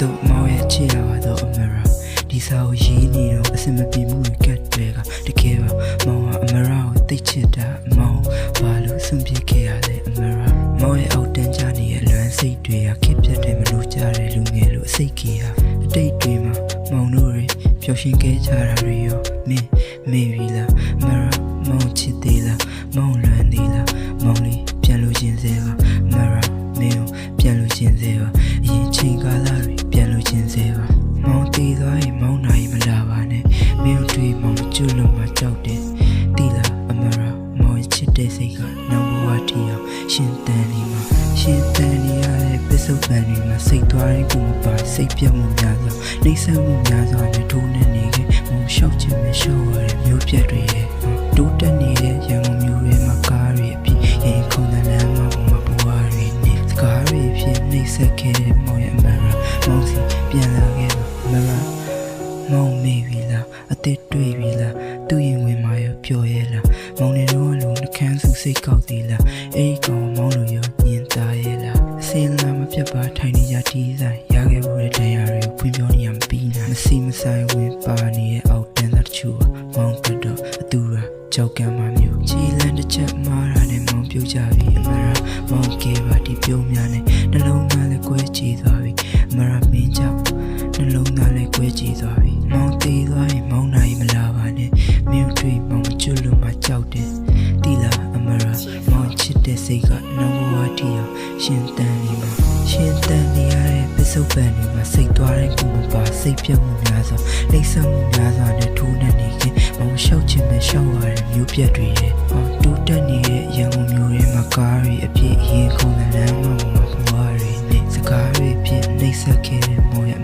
တို့မောင်ရဲ့ချစ်ရပါတော့အမရာဒီစာကိုရေးနေတော့အစင်မပြေမှုတွေကတ်တွေကတကယ်ပါမောင်ကအမရာကိုတိတ်ချစ်တာမောင်ဘာလို့စွန့်ပစ်ခဲ့ရလဲအမရာမောင်ရဲ့အောက်တန်းကြနေရဲ့လွမ်းစိတ်တွေကခစ်ပြတ်တယ်မလို့ကြတဲ့လူငယ်လို့အစိတ်ကြီးဟာအတိတ်တွေမှာမောင်တို့တွေပျော်ရွှင်ခဲ့ကြတာတွေရောမင်းမေပြီလားအမရာမောင်ချစ်သေးလားမောင် တဲ့စိတ်ကနောက်ဘဝတီအောင်ရှင်တန်နေမှာရှင်တန်နေရတဲ့ပစ္စုပန်တွေမှာစိတ်သွားရင်ကိုမပါစိတ်ပြတ်မှုများစွာနှိမ့်ဆက်မှုများစွာနဲ့ထိုးနေနေခဲ့မောင်လျှောက်ချင်မလျှောက်ရတဲ့မျိုးပြတ်တွေရဲ့တိုးတက်နေတဲ့ရန်ကုန်မျိုးတွေမှာကားတွေအပြင်ရင်ခုန်တဲ့လမ်းမှာဘုံဘဝတွေနဲ့စကားတွေဖြစ်နှိမ့်ဆက်ခဲ့တဲ့မောင်ရဲ့အမရာမောင်စီပြန်လာခဲ့ပါအမရာမောင်မေပြီလားအသက်တွေ့ပြီလားသူ့ရင်ဝင်มาရပျော်ရဲ့လားမောင်နေတော့လူနှကန်း စုစိတ်ကောက်သေးလားအဲ့ဒီကောင်မောင်လိုရောညင်သားရဲ့လားအစင်လာမပြတ်ပါထိုင်နေကြတီးဆိုင်ရခဲ့ဖို့တဲ့တရားတွေကိုဖွင့်ပြောနေရမပြီးနိုင်မစီမဆိုင်ဝင်ပါနေတဲ့အောက်တန်းသားတချို့ကမောင်ကတော့အတူရာကြောက်ကမ်းမမျိုးခြေလန်းတစ်ချက်မားတာနဲ့မောင်ပြုတ်ကြပြီအမရာမောင်ကဲပါဒီပြုံးများနဲ့နှလုံးသားလည်းကွဲချီသွားပြီအမရာမင်းကြောင့်နှလုံးသားလည်းကွဲချီသွားပြီမောင်သေးသွား စ်တဲ့စိတ်ကနောက်ဘဝတီအောင်ရှင်တန်နေမှာရှင်တန်နေရတဲ့ပစ္စုပန်တွေမှာစိတ်သွားတိုင်းကိုမပါစိတ်ပြတ်မှုများစွာနှိမ့်ဆက်မှုများစွာနဲ့ထိုးနှက်နေခြင်းမောင်လျှောက်ခြင်းပဲလျှောက်ရတဲ့မျိုးပြတ်တွေရဲ့မောင်တိုးတက်နေတဲ့ရန်ကုန်မျိုးတွေမှာကားတွေအပြည့်အရင်ခုန်တဲ့လမ်းမှာဘဝတွေနဲ့စကားတွေဖြစ်နှိမ့်ဆက်ခဲ့တဲ့မောင်ရဲ့အမရာမောင်စီပြန်